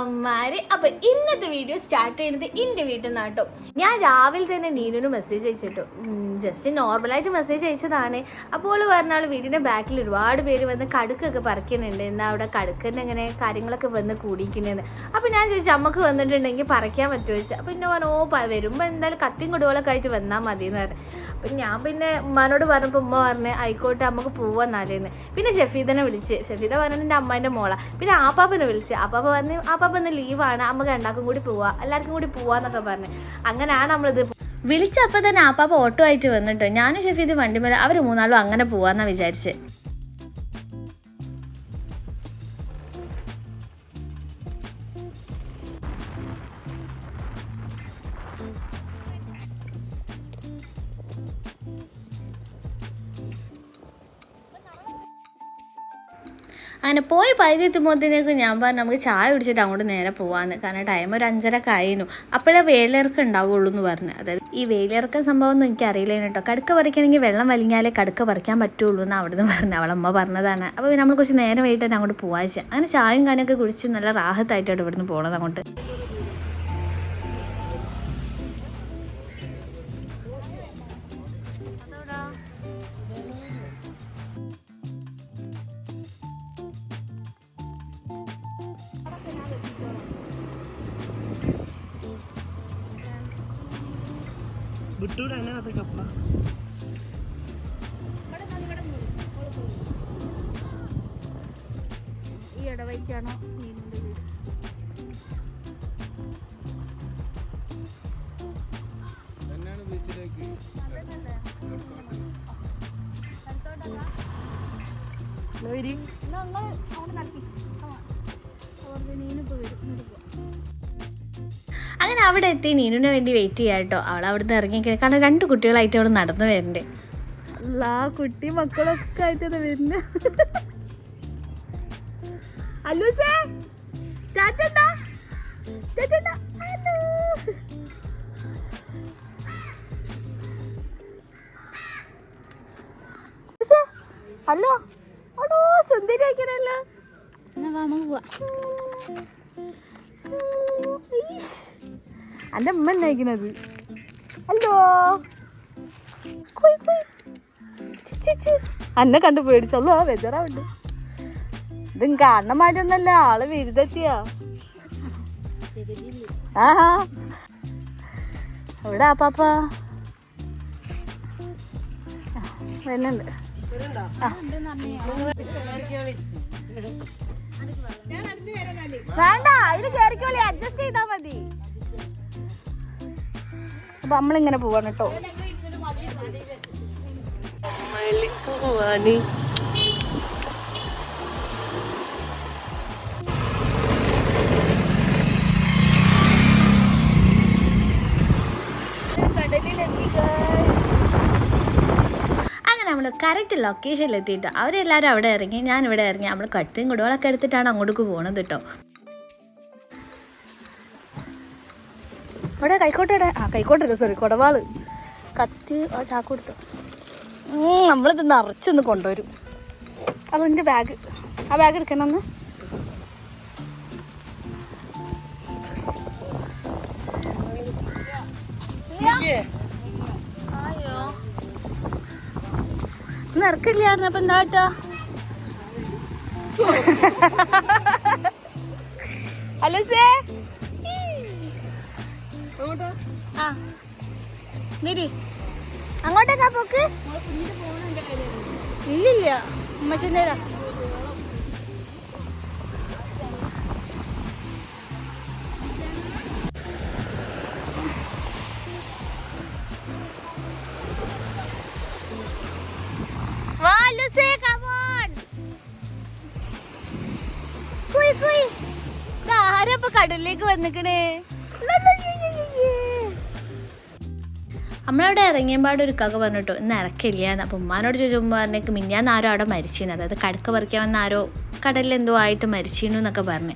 അമ്മാര്. അപ്പൊ ഇന്നത്തെ video start ചെയ്യുന്നത് എന്റെ വീട്ടിൽ നിന്നാട്ടോ ഞാൻ രാവിലെ തന്നെ നീനുന് മെസ്സേജ് അയച്ചിട്ടു. ജസ്റ്റ് നോർമലായിട്ട് മെസ്സേജ് അയച്ചതാണ്. അപ്പോൾ പറഞ്ഞാൽ വീടിന്റെ ബാക്കിൽ ഒരുപാട് പേര് വന്ന് കടുക്കൊക്കെ പറിക്കുന്നുണ്ട്. എന്നാൽ അവിടെ കടുക്കന്റെ അങ്ങനെ കാര്യങ്ങളൊക്കെ വന്ന് കൂടിയിരിക്കുന്നതെന്ന് അപ്പൊ ഞാൻ ചോദിച്ചു അമ്മയ്ക്ക് വന്നിട്ടുണ്ടെങ്കിൽ പറിക്കാൻ പറ്റുമോ? ചോദിച്ചു. അപ്പൊ എന്നെ പറഞ്ഞു ഓ വരുമ്പോ എന്തായാലും കത്തിയും കുടുകളൊക്കെ ആയിട്ട് വന്നാൽ മതി എന്ന് പറഞ്ഞു. അപ്പം ഞാൻ പിന്നെ ഉമ്മാനോട് പറഞ്ഞപ്പോൾ ഉമ്മ പറഞ്ഞ് ആയിക്കോട്ടെ നമുക്ക് പോവാന്നാലേന്ന് പിന്നെ ഷഫീദനെ വിളിച്ച്. ഷഫീദ പറഞ്ഞത് എന്റെ അമ്മേന്റെ മോള. പിന്നെ ആപ്പാപ്പനെ വിളിച്ച്. ആപ്പാപ്പ പറഞ്ഞ് ആപ്പാപ്പ ഇന്ന് ലീവാണ് നമുക്ക് രണ്ടാക്കും കൂടി പോവാ എല്ലാവർക്കും കൂടി പോവാന്നൊക്കെ പറഞ്ഞ്. അങ്ങനെയാണ് നമ്മളിത് വിളിച്ചപ്പോൾ തന്നെ ആപ്പാപ്പ ഓട്ടോ ആയിട്ട് വന്നിട്ട്. ഞാനും ഷഫീദ് വണ്ടിമേലെ അവർ മൂന്നാളും അങ്ങനെ പോവാന്നാണ് വിചാരിച്ച്. അങ്ങനെ പോയി പകുതി എത്തുമ്പോഴത്തേക്ക് ഞാൻ പറഞ്ഞു നമുക്ക് ചായ കുടിച്ചിട്ട് അങ്ങോട്ട് നേരെ പോവാന്ന്. കാരണം ടൈം ഒരു അഞ്ചരക്ക് ആയിരുന്നു അപ്പോഴേ വേലിയിറക്കം ഉണ്ടാവുള്ളൂ എന്ന് പറഞ്ഞു. അതായത് ഈ വേലിയിറക്കം സംഭവം ഒന്നും എനിക്ക് അറിയില്ല കേട്ടോ. കടുക്ക പറിക്കണമെങ്കിൽ വെള്ളം വലിഞ്ഞാലേ കടുക്ക പറിക്കാൻ പറ്റുള്ളൂ എന്ന് അവിടെ നിന്ന് പറഞ്ഞു അവളമ്മ പറഞ്ഞതാണ്. അപ്പോൾ നമ്മൾ കുറച്ച് നേരം വൈകിട്ട് തന്നെ അങ്ങോട്ട് പോവാച്ച അങ്ങനെ ചായയും കാനൊക്കെ കുടിച്ച് നല്ല റാഹത്തായിട്ടാണ് ഇവിടുന്ന് പോണത് അങ്ങോട്ട്. അതിനകത്ത് കപ്പ. ഈ ഇടവയ്ക്കാണോ തന്നെയാണ് ബീച്ചിലേക്ക്. വരി. അങ്ങനെ അവിടെ എത്തി നീനുവിന് വേണ്ടി വെയിറ്റ് ചെയ്യാം കേട്ടോ. അവൾ അവിടുന്ന് ഇറങ്ങി കാരണം രണ്ട് കുട്ടികളായിട്ട് അവിടെ നടന്നു വരുന്നുണ്ട് അല്ല കുട്ടി മക്കളൊക്കെ ആയിട്ടത് വരുന്ന? അല്ലൂസേ ടാറ്റണ്ടാ ടാറ്റണ്ടാ ഹലോ. ഹലോ. അടോ സുന്ദരി ആക്കണല്ലോ എന്റെ അമ്മ നയിക്കണത് ഹലോ. അന്നെ കണ്ടു പേടിച്ചല്ലോ ബെജറാവുണ്ട്. ഇതും കാണുന്ന മാറ്റൊന്നല്ല ആൾ വിരുദെത്തിയാ ആഹാ. എവിടെ ആപ്പാപ്പ വരുന്നുണ്ട്. വേണ്ട അതിൽ കേറിക്കോളി. അഡ്ജസ്റ്റ് ചെയ്താ മതി. അപ്പൊ നമ്മളിങ്ങനെ പോവാണ് കേട്ടോ. നമ്മൾ കറക്റ്റ് ലൊക്കേഷനിൽ എത്തിയിട്ട് അവരെല്ലാവരും അവിടെ ഇറങ്ങി ഞാൻ ഇവിടെ ഇറങ്ങി നമ്മൾ കട്ടിയും കുടകളൊക്കെ എടുത്തിട്ടാണ് അങ്ങോട്ടേക്ക് പോകുന്നത് കേട്ടോ. അവിടെ കൈക്കോട്ടെ ആ കൈക്കോട്ടെ സോറി കുടവാൾ. കത്തി ആ ചാക്ക് കൊടുത്തു. നമ്മളിത് നിറച്ചൊന്ന് കൊണ്ടുവരും. അതിന്റെ ബാഗ് ആ ബാഗ് എടുക്കണം ഒന്ന്. നിറക്കില്ലായിരുന്നു അപ്പൊ എന്താ കേട്ടോ? ഹലോ സേ. ആ. നിരി അങ്ങോട്ടേക്കാ പോക്ക്? ഇല്ലില്ല. ഉമ്മച്ചന്റെ കടലിലേക്ക് വന്നിക്കണേ. നമ്മളവിടെ ഇറങ്ങിയപാട് ഒരു കക പറഞ്ഞിട്ടോ ഇന്ന് ഇറക്കില്ല അപ്പം ഉമ്മാനോട് ചോദിച്ചപ്പോൾ പറഞ്ഞേക്ക് മിന്നാന്ന് ആരോ അവിടെ മരിച്ചിരുന്നു അതായത് കടുക്ക പറിക്കാൻ വന്ന ആരോ കടലിൽ എന്തോ ആയിട്ട് മരിച്ചിരുന്നു എന്നൊക്കെ പറഞ്ഞു.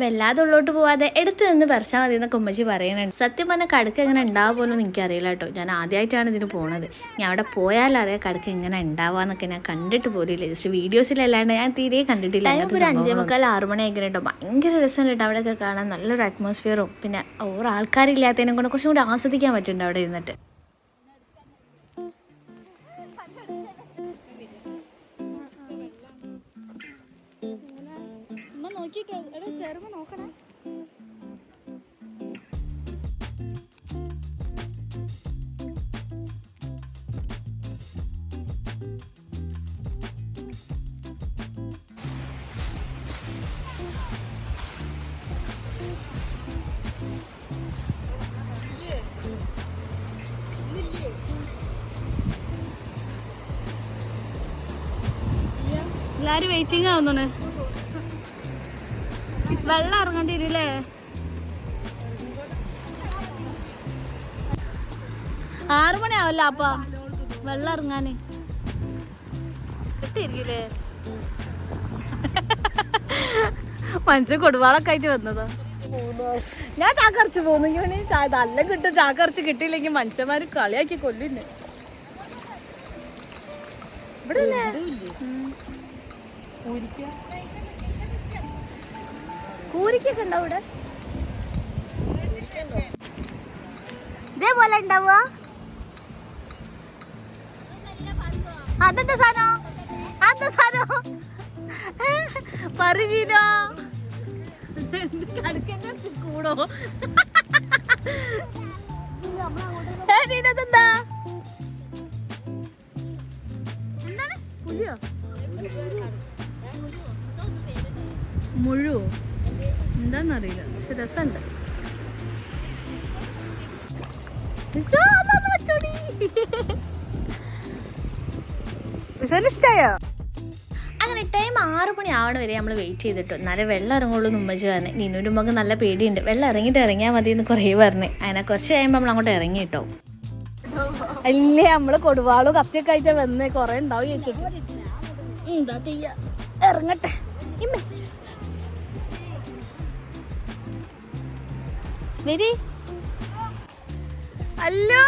വല്ലാതെ ഉള്ളോട്ട് പോവാതെ എടുത്ത് നിന്ന് പറിച്ചാൽ മതി എന്നൊക്കെ ഉമ്മച്ചി പറയുന്നുണ്ട് സത്യം പറഞ്ഞാൽ കടുക്ക് എങ്ങനെ ഉണ്ടാവുക പോലും എനിക്കറിയില്ല കേട്ടോ. ഞാൻ ആദ്യമായിട്ടാണ് ഇതിന് പോണത്. ഞാൻ അവിടെ പോയാലറിയാം കടുക്ക് എങ്ങനെ ഉണ്ടാവാന്നൊക്കെ ഞാൻ കണ്ടിട്ട് പോലില്ല. ജസ്റ്റ് വീഡിയോസിലല്ലാണ്ട് ഞാൻ തീരെ കണ്ടിട്ടില്ല ഒരു അഞ്ചേ മുക്കാൽ ആറു മണി ആയിക്കണം കേട്ടോ. ഭയങ്കര രസമുണ്ട് കേട്ടോ അവിടെയൊക്കെ കാണാൻ. നല്ലൊരു അറ്റ്മോസ്ഫിയറും പിന്നെ ഓരോ ആൾക്കാരില്ലാത്തതിനെ കൊണ്ട് കുറച്ചും കൂടി ആസ്വദിക്കാൻ പറ്റുന്നുണ്ട് അവിടെ ഇരുന്നിട്ട്. നോക്കണേ. എല്ലാരും വെയിറ്റിംഗ് ആവുന്നു വെള്ളം ഇറങ്ങേണ്ടി വരില്ലേ ആറു മണിയാവല്ല ആവല്ല അപ്പ. വെള്ളം ഇറങ്ങാന്. കിട്ടിയിരിക്കില്ലേ മനുഷ്യ കൊടുവാളൊക്കെ ആയിട്ട് വന്നതോ. ഞാൻ ചാക്കറച്ച് പോന്നു. ഇങ്ങനെ നല്ല കിട്ടും. ചാക്കറച്ച് കിട്ടിയില്ലെങ്കിൽ മനുഷ്യന്മാര് കളിയാക്കി കൊല്ലുന്നെ. ഇവിടെ? കൂരിക്കൊക്കെ ഉണ്ടാവും ഇവിടെ ഇതേപോലെ ഉണ്ടാവുക അതെന്താ സാധനം? അതെന്താ സാധനം? പറീനോ കൂടോ ഏ, നീനതെന്താ എന്താണ്? പുലിയോ മുഴുവോ? എന്താന്നറിയില്ല. പക്ഷെ രസമുണ്ട്. ഇഷ്ടായോ അങ്ങനെ ടൈം ആറ് മണി ആവണ വരെ നമ്മൾ വെയിറ്റ് ചെയ്തിട്ടു. എന്നാലേ വെള്ളം ഇറങ്ങുള്ളൂ ഉമ്മച്ചി പറഞ്ഞു. നീനൂര് നമുക്ക് നല്ല പേടിയുണ്ട്. വെള്ളം ഇറങ്ങിയിട്ട് ഇറങ്ങിയാൽ മതി എന്ന് കുറേ പറഞ്ഞു. അതിനെ കുറച്ച് കഴിയുമ്പോൾ നമ്മൾ അങ്ങോട്ട് ഇറങ്ങി കേട്ടോ. അല്ലേ നമ്മൾ കൊടുവാളും കത്തിയൊക്കെ ആയിട്ട് വന്നേ. കൊറേ ഉണ്ടാവും ചോദിച്ചിട്ട് എന്താ ചെയ്യാ. ഇറങ്ങട്ടെ. ഇമ്മേ വരി. അല്ലോ?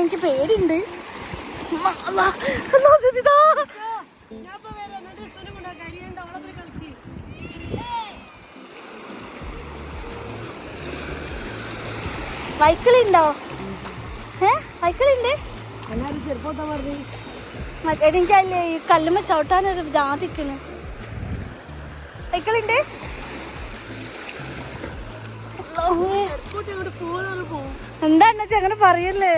എനിക്ക് പേടിയുണ്ട്. അമ്മ, അല്ലാ, അല്ലാ, സബിതാ. വൈക്കിളുണ്ടോ? ഏ വൈക്കിളുണ്ട്? എനിക്കല്ലേ ഈ കല്ലുമ്മ ചവിട്ടാനൊരു ജാതിക്കണ്. വൈക്കിളുണ്ട്? എന്താ എന്നുവെച്ചാ അങ്ങനെ പറയല്ലേ?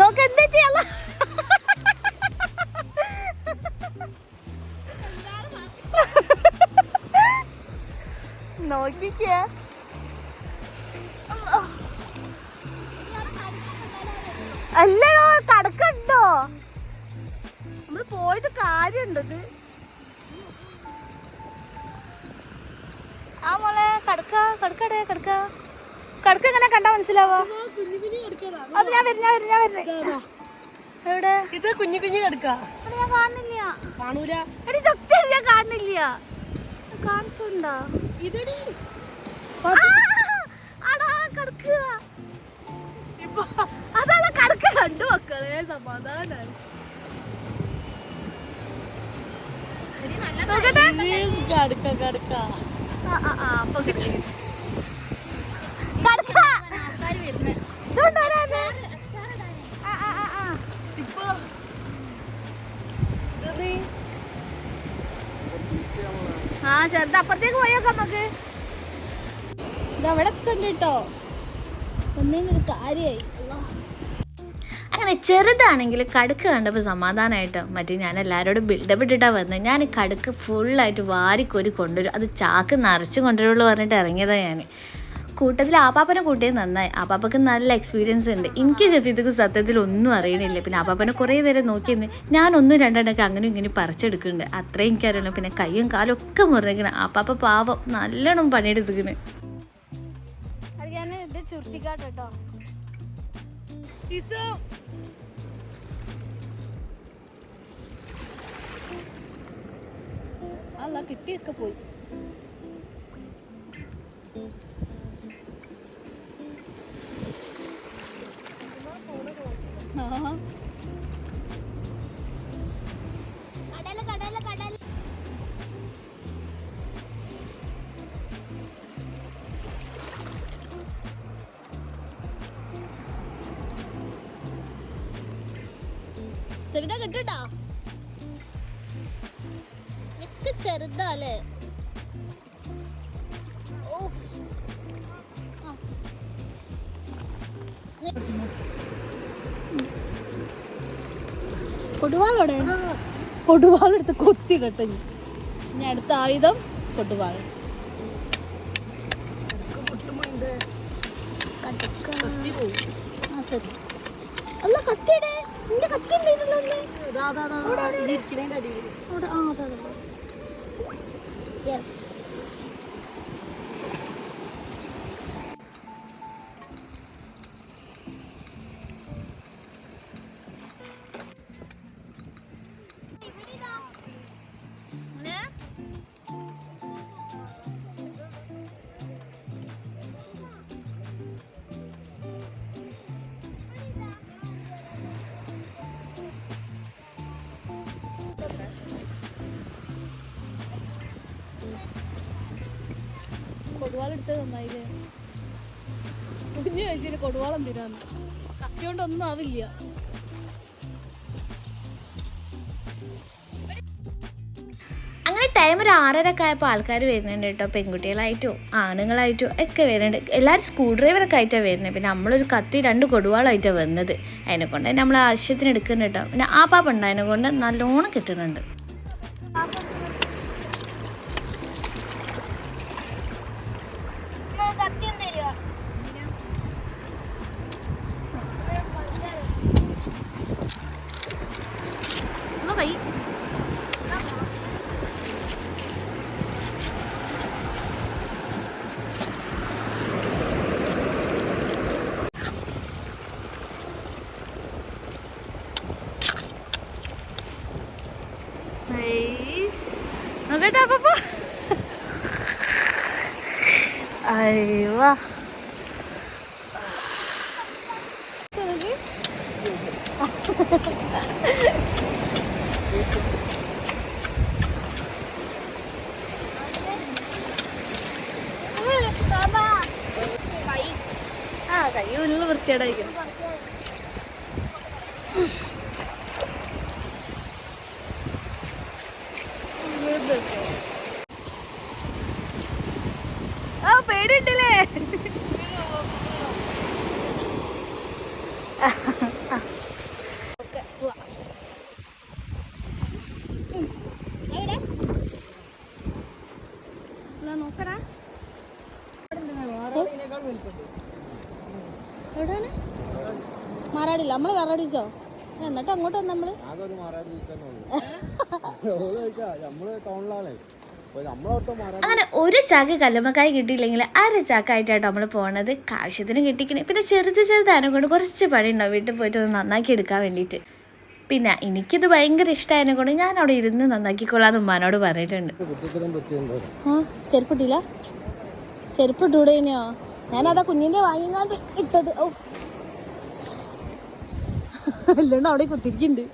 നോക്കെന്താ ചെയ്യാ നോക്കിക്കേ അല്ലടോ കടക്കണ്ടോ നമ്മൾ പോയിട്ട് കാര്യണ്ടത് ആ മോളെ കടക്ക കടക്കടെ കടക്ക. കടക്ക എങ്ങനെ കണ്ടാ മനസ്സിലാവോ? അത് ഞാൻ വരുന്ന ഞാൻ വരും ഞാൻ വരുന്നേ എവിടെ? ഇത് കുഞ്ഞു കുഞ്ഞു കടക്ക. ഞാൻ കാണുന്നില്ല. കാണൂല. ഇതൊക്കെ ഞാൻ കാണുന്നില്ല. കാണിച്ചുണ്ടോ? ഇതടി. അടാ കടക്കുക. അതാ കടക്ക. കണ്ടു മക്കളെ നോക്കട്ടെ. കടക്ക. കടക്ക ആ, ആ, ആ, ചെറുത് അപ്പുറത്തേക്ക് പോയേക്കാം നമുക്ക്. ഇതവിടെ എത്തണ്ട് കേട്ടോ ഒന്നേന്നൊരു കാര്യായി. അങ്ങനെ ചെറുതാണെങ്കിൽ കടുക്ക് കണ്ടപ്പോൾ സമാധാനമായിട്ട് മറ്റേ ഞാൻ എല്ലാവരോടും ബിൽഡപ്പ് ഇട്ടിട്ടാണ് വന്നത് ഞാൻ കടുക്ക് ഫുള്ളായിട്ട് വാരിക്കോരി കൊണ്ടുവരും. അത് ചാക്ക് നിറച്ച് കൊണ്ടുവരുള്ളൂ പറഞ്ഞിട്ട് ഇറങ്ങിയതാണ് ഞാൻ കൂട്ടത്തിൽ ആപ്പാപ്പനെ കൂട്ടിയത് നന്നായി. ആപ്പാപ്പക്ക് നല്ല എക്സ്പീരിയൻസ് ഉണ്ട്. എനിക്ക് ജഫീദക്ക് സത്യത്തിൽ ഒന്നും അറിയണില്ല. പിന്നെ ആപ്പാപ്പനെ കുറേ നേരം നോക്കി ഞാനൊന്നും രണ്ടെണ്ണൊക്കെ അങ്ങനെ ഇങ്ങനെ പറിച്ചെടുക്കുന്നുണ്ട്. അത്രയും എനിക്കറിയണം. പിന്നെ കയ്യും കാലും ഒക്കെ മുറിക്കണം ആപ്പാപ്പ പാവം നല്ലോണം പണിയെടുത്തിക്കണ് അല്ല കിട്ടിയൊക്കെ പോയി. ചെറുതാല്ലേ? കൊടുവാളോടെ? കൊടുവാളെടുത്ത് കൊത്തിടട്ടെ ഇനി. ഇനി അടുത്ത ആയുധം കൊടുവാൾ അല്ല കത്തിയുടെ? നിന്റെ കത്തി Yes. കൊടുവാളെടുത്തത് നന്നായില്ലേ? കുഞ്ഞു കഴിച്ചിട്ട് കൊടുവാളം തിരാന്ന് കത്തി കൊണ്ടൊന്നും ആവില്ല ടൈം ഒരു ആറരൊക്കെ ആയപ്പോൾ ആൾക്കാർ വരുന്നുണ്ട് കേട്ടോ. പെൺകുട്ടികളായിട്ടോ ആണുങ്ങളായിട്ടോ ഒക്കെ വരുന്നുണ്ട്. എല്ലാവരും സ്ക്രൂ ഡ്രൈവറൊക്കെ ആയിട്ടാണ് വരുന്നത് പിന്നെ നമ്മളൊരു കത്തി രണ്ട് കൊടുവാളായിട്ടാണ് വന്നത്. അതിനെ കൊണ്ട് തന്നെ നമ്മൾ ആവശ്യത്തിന് എടുക്കുന്നുണ്ട് കേട്ടോ. പിന്നെ ആ പാപ്പ ഉണ്ട് കൊണ്ട് നല്ലോണം കിട്ടുന്നുണ്ട്. നോക്കട്ടെ അപ്പൊ അയ്യോ. ആ കൈ ഉള്ളിൽ വൃത്തിയേടായിരിക്കും ആ പേടിയുണ്ടല്ലേ? നോക്കടാ. എവിടെയാണ്? മാറാടില്ല. നമ്മൾ വേറെ വെച്ചോ? എന്നിട്ട് അങ്ങോട്ട് വന്ന് നമ്മൾ? മാറാട് ടൗണിലാണ്. അങ്ങനെ ഒരു ചാക്ക് കല്ലുമ്മക്കായി കിട്ടിയില്ലെങ്കിൽ അര ചാക്കായിട്ടാണ് നമ്മൾ പോണത്. ആവശ്യത്തിന് കിട്ടിക്കണേ. പിന്നെ ചെറുത് ചെറുതാനെ കൊണ്ട് കുറച്ച് പണി ഉണ്ടാവും വീട്ടിൽ പോയിട്ട് ഒന്ന് നന്നാക്കി എടുക്കാൻ വേണ്ടിയിട്ട്. പിന്നെ എനിക്കിത് ഭയങ്കര ഇഷ്ടമായതിനെ കൊണ്ട് ഞാൻ അവിടെ ഇരുന്ന് നന്നാക്കിക്കൊള്ളാന്ന് ഉമ്മാനോട് പറഞ്ഞിട്ടുണ്ട്. ചെരുപ്പിട്ടില്ല ചെരുപ്പിട്ടൂടെ ഇനിയോ? ഞാനതാ കുഞ്ഞിന്റെ വാങ്ങിങ്ങാണ്ട് ഇട്ടത്. ഓ അല്ലാണ്ട് അവിടെ കുത്തിരിക്കുന്നുണ്ട്.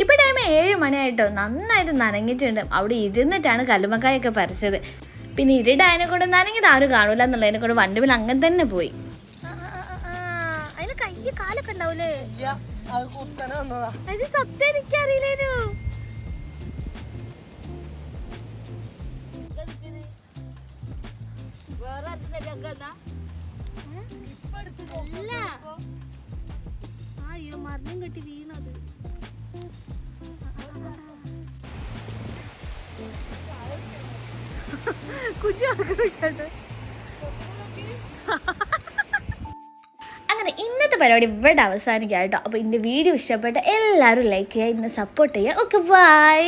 ഇപ്പൊ ടൈം ഏഴ് മണിയായിട്ടോ. നന്നായിട്ട് നനഞ്ഞിട്ടുണ്ട്. അവിടെ ഇരുന്നിട്ടാണ് കല്ലുമക്കായൊക്കെ പറിച്ചത്. പിന്നെ ഇരുടായതിനെ കൊണ്ട് നനഞ്ഞത് ആരും കാണൂല എന്നുള്ളതിനെ കൊണ്ട് വണ്ടിമിൽ അങ്ങനെ തന്നെ പോയി. ഉണ്ടാവൂലേ? അത് കുത്തനെ വന്നതാ. അത് സത്യം എനിക്കറിയില്ലേനു. വേറെ അല്ല. അയ്യോ മരണം കെട്ടി വീണത്. കുഞ്ഞാക്കട്ടെ ഇന്നത്തെ പരിപാടി ഇവിടെ അവസാനിക്കാം കേട്ടോ. അപ്പോൾ ഇന്ന് വീഡിയോ ഇഷ്ടപ്പെട്ട എല്ലാവരും ലൈക്ക് ചെയ്യുക ഇന്ന് സപ്പോർട്ട് ചെയ്യുക. Okay bye